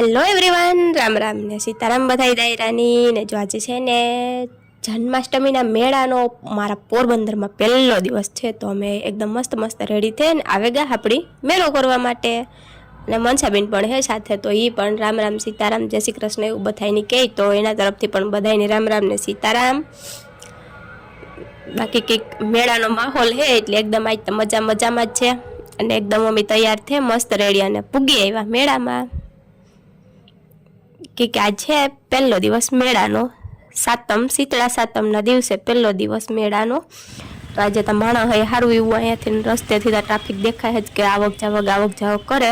Hello everyone Ram Ram ને સીતારામ બધાઈ દાયરાની ને જો આજે છે ને જન્માષ્ટમીના મેળાનો મારા પોરબંદરમાં પહેલો દિવસ છે, તો અમે એકદમ મસ્ત મસ્ત રેડી થઈને આવે ગયા આપણી મેળો કરવા માટે. અને મનસાબેન પણ હે સાથે, તો એ પણ રામ રામ સીતારામ, જય શ્રી કૃષ્ણ એવું બધાયની કહે, તો એના તરફથી પણ બધાયની રામ રામ ને સીતારામ. બાકી કંઈક મેળાનો માહોલ હે એટલે એકદમ આજ મજા મજામાં જ છે. અને એકદમ અમે તૈયાર થયા, મસ્ત રેડી અને પૂગી આવ્યા મેળામાં. કે આજ પહેલો દિવસ મેળાનો, સાતમ, શીતળા સાતમના દિવસે પહેલો દિવસ મેળાનો. તો આજે તો માણસ હોય સારું એવું અહીંયાથી રસ્તેથી તો ટ્રાફિક દેખાય જ કે આવક જાવક આવક જાવક કરે.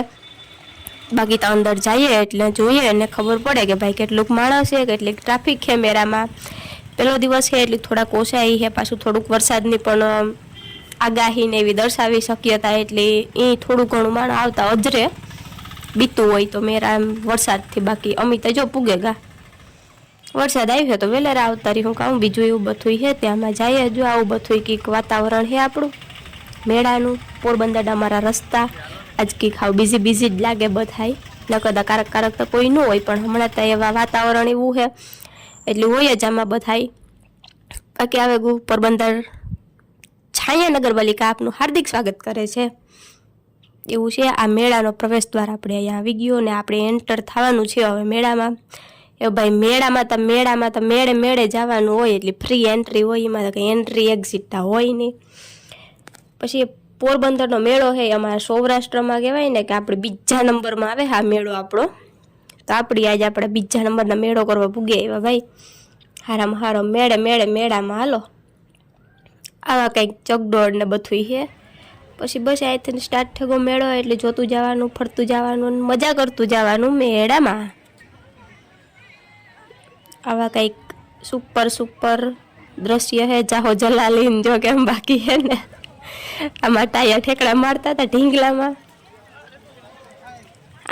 બાકી તો અંદર જઈએ એટલે જોઈએ અને ખબર પડે કે ભાઈ કેટલુંક માણસ છે, કેટલીક ટ્રાફિક છે મેળામાં. પહેલો દિવસ છે એટલે થોડાક ઓછાઈ છે, પાછું થોડુંક વરસાદની પણ, આગાહીને એવી દર્શાવી શક્યતા એટલે એ થોડું ઘણું માણસ આવતા અજરે. બીતું હોય તો મેરા એમ વરસાદથી બાકી અમિતા જો પૂગે ગા વરસાદ આવ્યો તો વેલેરા આવતા રહી. હું કહું બીજું એવું બધું છે ત્યાંમાં જઈએ જો આવું બધું કંઈક વાતાવરણ છે આપણું. મેળાનું પોરબંદર અમારા રસ્તા. આજ કંઈક હાવ બીઝી બીઝી જ લાગે બધાય. નકદા કારક કારક તો કોઈ ન હોય, પણ હમણાં તો એવા વાતાવરણ એવું છે એટલે હોય જ આમાં બધાય. બાકી આવે ગુ, પોરબંદર. છાયા નગરપાલિકા આપનું હાર્દિક સ્વાગત કરે છે. એવું છે. આ મેળાનો પ્રવેશ દ્વાર આપણે અહીંયા આવી ગયો ને આપણે એન્ટર થવાનું છે હવે મેળામાં. એ ભાઈ મેળામાં તો મેળામાં તો મેળે મેળે જવાનું હોય, એટલે ફ્રી એન્ટ્રી હોય, એમાં તો કંઈ એન્ટ્રી એક્ઝિટ હોય નહીં. પછી પોરબંદરનો મેળો છે, અમારા સૌરાષ્ટ્રમાં કહેવાય ને કે આપણે બીજા નંબરમાં આવે હા મેળો આપણો. તો આપણી આજે આપણે બીજા નંબરના મેળો કરવા ભૂગે એવા ભાઈ. હારામાં હારો મેળે મેળે મેળામાં હાલો. આવા કંઈક ચકડોળ ને બધું છે. પછી બસ અહીંથી સ્ટાર્ટ થયો. મેળો એટલે જોતું જવાનું, ફરતું જવાનું મજા કરતું જવાનું મેળામાં. આવા કંઈક સુપર સુપર દ્રશ્ય હે, જાહો જલાલીન જો કેમ બાકી હે ને. આમાં ટાયર ઠેકડા મારતા હતા ઢીંગલામાં.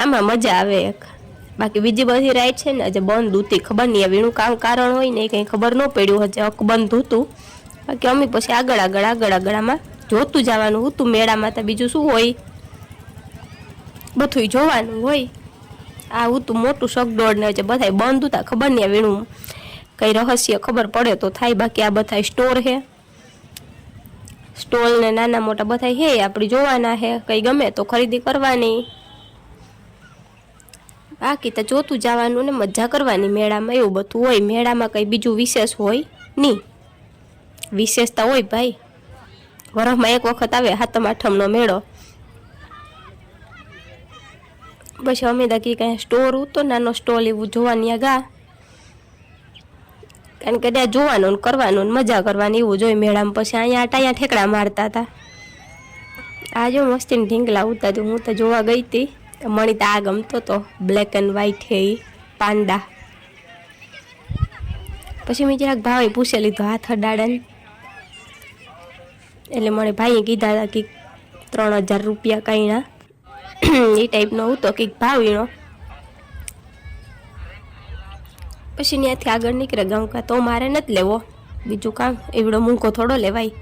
આમાં મજા આવે એક. બાકી બીજી બધી રાઈડ છે ને, હજી બંધ હતી ખબર નહીં, હવે કામ કારણ હોય ને એ કંઈ ખબર ન પડ્યું, હજી અક બંધ હતું બાકી અમે પછી આગળ આગળ આગળ આગળ આમાં જોતું જવાનું હતું મેળામાં તો બીજું શું હોય? બધું જોવાનું હોય. આ હતું મોટું શકડોળ ને બધા બંધ હતા, ખબર નહીં વીણું કંઈ કઈ રહસ્ય ખબર પડે તો થાય, બાકી આ બધા સ્ટોર છે સ્ટોલ ને નાના મોટા બધા હે આપણે જોવાના હે, કઈ ગમે તો ખરીદી કરવાની. બાકી તો જોતું જવાનું ને મજા કરવાની મેળામાં, એવું બધું હોય. મેળામાં કઈ બીજું વિશેષ હોય નહીં. વિશેષતા હોય ભાઈ. વરસમાં એક વખત આવે, હાથમ આઠમનો મેળો. પછી અમે દાખી કાંઈ સ્ટોર હતો નાનો સ્ટોલ એવું જોવાની ગા. કારણ કે ત્યાં જોવાનું ને કરવાનું ને મજા કરવાની એવું જોઈ મેળામાં. પછી અહીંયા ટાયા ઠેકડા મારતા હતા. આ જો મસ્તી ઢીંગલા ઉતા હતું, હું તો જોવા ગઈ હતી. મણી તો આ ગમતો તો બ્લેક એન્ડ વ્હાઈટ હે પાંડા પછી મેં જરાક ભાવે પૂછે લીધો, હાથ અડાડે ને. એટલે મને ભાઈએ કીધા હતા કે ત્રણ હજાર રૂપિયા કાંઈના એ ટાઈપનો હતો કંઈક ભાવ એનો. પછી ત્યાંથી આગળ નીકળે ગમ કા તો મારે નથી લેવો. બીજું કામ, એવડો મૂંઘો થોડો લેવાય.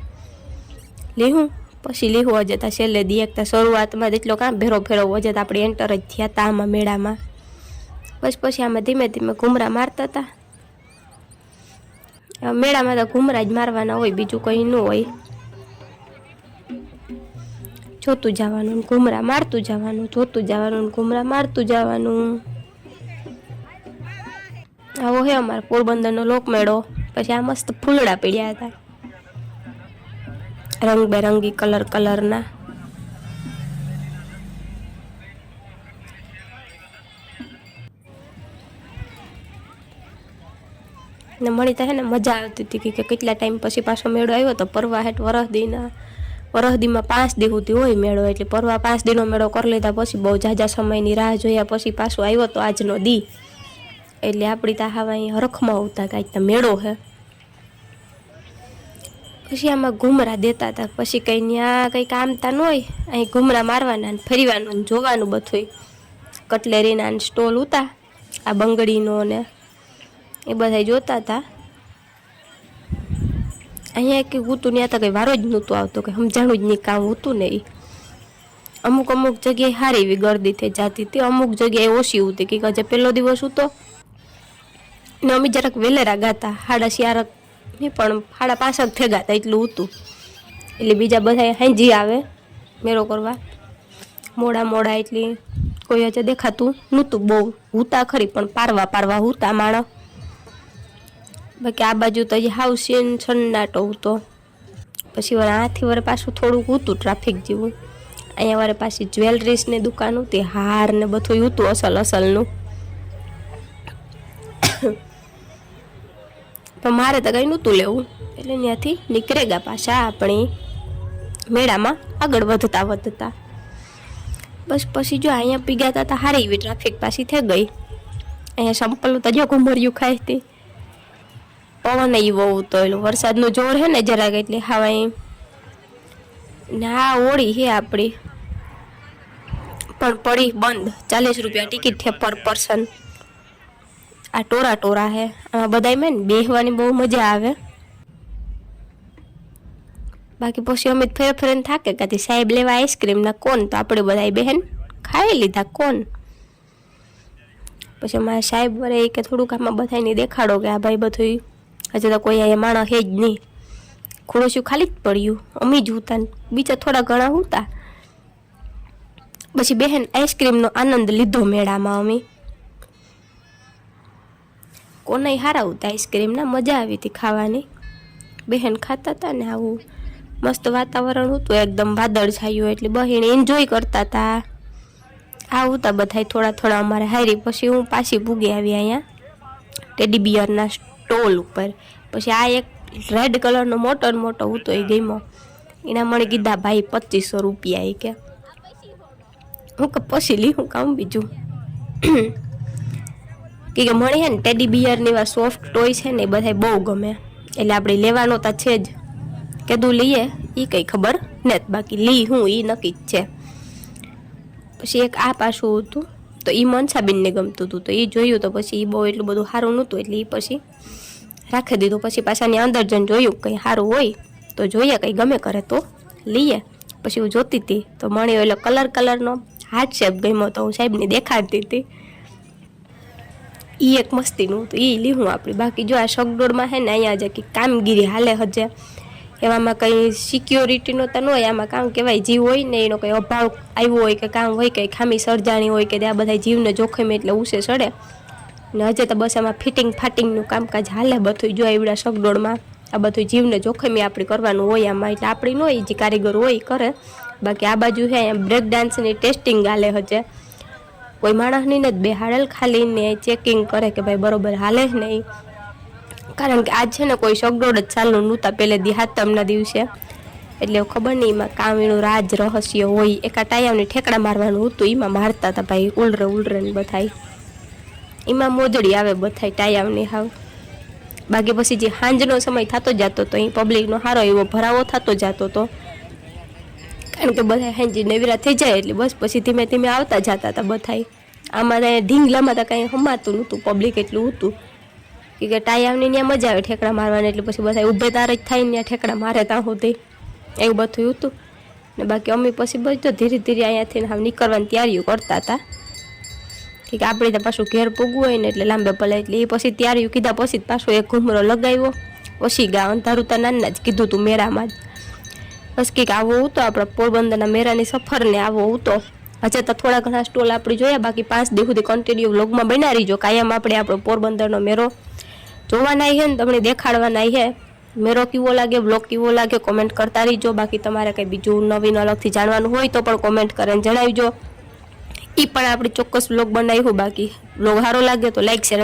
લેહું, પછી લેવું હજે તા છેલ્લે દી એકતા શરૂઆતમાં જેટલો કામ ભેરો ફેરો હજે તા આપણે એન્ટર જ થયા હતા આમાં મેળામાં. પછી પછી આમાં ધીમે ધીમે ઘૂમરા મારતા હતા મેળામાં તો ઘૂમરા જ મારવાના હોય, બીજું કંઈ ન હોય. જોતું જવાનું ઘૂમરા મારતું જવાનું, જોતું જવાનું ઘૂમરા મારતું જવાનું. આવો હે અમારો પોરબંદરનો લોકમેળો. પછી આ મસ્ત ફૂલડા પીડ્યા હતા. રંગબેરંગી કલર કલરના. ને મળી તો હે ને મજા આવતી હતી કે કેટલા ટાઈમ પછી પાછો મેળો આવ્યો તો પરવા હેઠ વરસદીના વરસદીમાં પાંચ દી સુધી હોય મેળો, એટલે પરવા પાંચ દીનો મેળો કરી લીધા પછી બહુ ઝાઝા સમયની રાહ જોયા પછી પાછો આવ્યો તો આજનો દી. એટલે આપણી તો હાવા અહીં હરખમાં આવતા કાંઈક મેળો હે. પછી આમાં ઘૂમરા દેતા હતા, પછી કંઈ ત્યાં કંઈ કામતા ન હોય, અહીં ઘૂમરા મારવાના ને ફરીવાનું ને જોવાનું બધુંય. કટલેરીના સ્ટોલ ઉતા, આ બંગડીનો ને એ બધા જોતા હતા. અહીંયા કે હતું ત્યાં તો કંઈ વારો જ નહોતું આવતો કે સમજાણું જ નહીં કામ હતું ને અમુક અમુક જગ્યાએ સારી એવી ગરદી થઈ જતી હતી, અમુક જગ્યાએ ઓછી હતી કે જે પહેલો દિવસ હતો ને અમે જરાક વેલેરા ગાતા, હાડા શિયારક ને પણ હાડા પાછળ થઈ ગાતા એટલું હતું એટલે બીજા બધા હાંજી આવે મેરો કરવા. મોડા મોડા એટલી કોઈ હજે દેખાતું નહોતું બહુ. હુતા ખરી પણ પારવા પારવા હુતા માણસ. બાકી આ બાજુ તો હજી હાવ સીન સન્નાટો હતો. પછી વાર આથી વર પાછું થોડુંક હતું ટ્રાફિક જેવું. અહીંયા વારે પાછી જ્વેલરીસની દુકાન હતી, હાર ને બધું હતું અસલ અસલનું. પણ મારે તો કંઈ નહોતું લેવું. એટલે ત્યાંથી નીકળે ગયા પાછા આપણી મેળામાં આગળ વધતા વધતા. બસ પછી જો અહીંયા પીગાતા હતા હારી એવી ટ્રાફિક પાછી થઈ ગઈ. અહીંયા સંપલું તો જો ઘુમર્યું ખાઈ હતી. પવન ઈ બહુ તો એલું વરસાદનું જોર હે ને જરાક એટલે હવાય ને આ ઓળી હે આપણી પણ પડી બંધ. ચાલીસ રૂપિયા ટિકિટ છે પર પર્સન. આ ટોરા ટોરા હે. આમાં બધાય ને બેહવાની બહુ મજા આવે. બાકી પછી અમે ફેર ફેરને થાકે કાથી સાહેબ લેવા આઈસ્ક્રીમ ના કોણ તો આપણે બધા બહેન ખાઈ લીધા કોણ પછી અમારા સાહેબ વરે કે થોડુંક આમાં બધાને દેખાડો કે આ ભાઈ બધું હજુ તો કોઈ અહીંયા માણસ હે જ નહીં. ખુરશીયું ખાલી જ પડ્યું. અમે જ ઉતા બીજા થોડા ઘણા ઉતા પછી બહેન આઈસ્ક્રીમનો આનંદ લીધો મેળામાં અમે. કોને હારા ઉતા આઈસ્ક્રીમના, મજા આવી હતી ખાવાની. બહેન ખાતા હતા ને આવું મસ્ત વાતાવરણ હતું, એકદમ વાદળ છાયું એટલે બહેન એન્જોય કરતા હતા આવું હતા બધા થોડા થોડા અમારે હારી. પછી હું પાછી પૂગી આવી અહીંયા. ટેડી બિયરના સ્ટોલ ઉપર. પછી આ એક રેડ કલરનો મોટો મોટો હતો એ ગેમો એના મને કીધા, ભાઈ, પચીસો રૂપિયા એ કે. હું કે, પછી લી, હું કામ બીજું. કે મને છે ને ટેડી બિયરની એવા સોફ્ટ ટોય છે ને એ બધા બહુ ગમે. એટલે આપણે લેવાનો તો છે જ. કીધું લઈએ એ કંઈ ખબર ને બાકી. લી, હું એ નક્કી જ છે. પછી એક આ પાછું હતું. તો એ મનસાબીનને ગમતું હતું તો એ જોયું તો પછી એ બહુ એટલું બધું સારું નહોતું. એટલે એ પછી રાખી દીધું. પછી પાછાની અંદર જઈને જોયું કંઈ સારું હોય તો જોઈએ, કંઈ ગમે કરે તો લઈએ. પછી હું જોતી હતી તો મણ્યો એટલે કલર કલરનો હાર્ટ શેપ ગમ્યો તો હું સાહેબને દેખાડતી હતી. એ એક મસ્તીનું હતું. એ લીહું આપણી બાકી જો આ શકડોળમાં છે ને અહીંયા જે કે કામગીરી હાલે હજે એવામાં કંઈ સિક્યોરિટીનો તો ન હોય, આમાં કામ કહેવાય જીવ હોય ને એનો કંઈ અભાવ આવ્યો હોય કે કામ હોય કે ખામી સર્જાણી હોય કે ત્યાં બધા જીવને જોખમ એટલે ઉસે સડે. ને હજે તો બસ આમાં ફિટિંગ ફાટિંગનું કામકાજ હાલે બધું જો એવડા શકડોળમાં આ બધું જીવને જોખમી આપણે કરવાનું હોય આમાં, એટલે આપણી ન હોય, જે કારીગર હોય કરે. બાકી આ બાજુ છે બ્રેક ડાન્સની ટેસ્ટિંગ હાલે હજે. કોઈ માણસની ને જ બેહાડેલ ખાલી ને ચેકિંગ કરે કે ભાઈ બરોબર હાલે જ નહીં. કારણ કે આજ છે ને કોઈ સગડોડ જ ચાલુ નહોતા પહેલે દી હાથમના દિવસે. એટલે ખબર નહીં એમાં કામ એનું રાજ રહસ્ય હોય. એકા ટાયાવની ઠેકડા મારવાનું હતું એમાં મારતા હતા ભાઈ, ઉલરે ઉલરે ને બધાય. એમાં મોજડી આવે બધાય ટાયાવની હાવ. બાકી પછી જે સાંજનો સમય થતો જતો તો અહીં પબ્લિકનો સારો એવો ભરાવો થતો જતો તો. કારણ કે બધા હાંજી નવીરા થઈ જાય એટલે બસ પછી ધીમે ધીમે આવતા જતા હતા બધાય. આમાં ઢીંગલામાં તો કાંઈ હમાતું નહોતું પબ્લિક એટલું હતું. કે કે ટાયાવની ત્યાં મજા આવે ઠેકડા મારવાની. એટલે પછી બધા ઊભે તાર જ થાય ત્યાં ઠેકડા મારે ત્યાં સુધી એવું બધું હતું ને બાકી અમે પછી બધું ધીરે ધીરે અહીંયાથી હવે નીકળવાની તૈયારીઓ કરતા હતા કે આપણે તો પાછું ઘેર પૂગવું હોય ને એટલે લાંબે પલે એટલે એ પછી તૈયારીઓ કીધા પછી પાછો એક ઘૂમરો લગાવ્યો. પછી ગા અંધારું તો નાના જ કીધું તું મેળામાં જ. બસ કંઈક આવો હતો આપણા પોરબંદરના મેળાની સફરને આવો હતો હજે તો થોડા ઘણા સ્ટોલ આપણે જોયા, બાકી પાંચ દિવસ સુધી કન્ટિન્યુ વ્લોગમાં બનાવી જો, કાયમ આપણે આપણો પોરબંદરનો મેળો જોવાના છે ને તમને દેખાડવાના છે મેરો કેવો લાગે, બ્લોગ કેવો લાગે કોમેન્ટ કરતા રહીજો. બાકી તમારે કંઈ બીજું નવીન અલગથી જાણવાનું હોય તો પણ કોમેન્ટ કરીને જણાવજો. એ પણ આપણે ચોક્કસ બ્લોગ બનાવ્યું બાકી. બ્લોગ સારો લાગે તો લાઈક શેર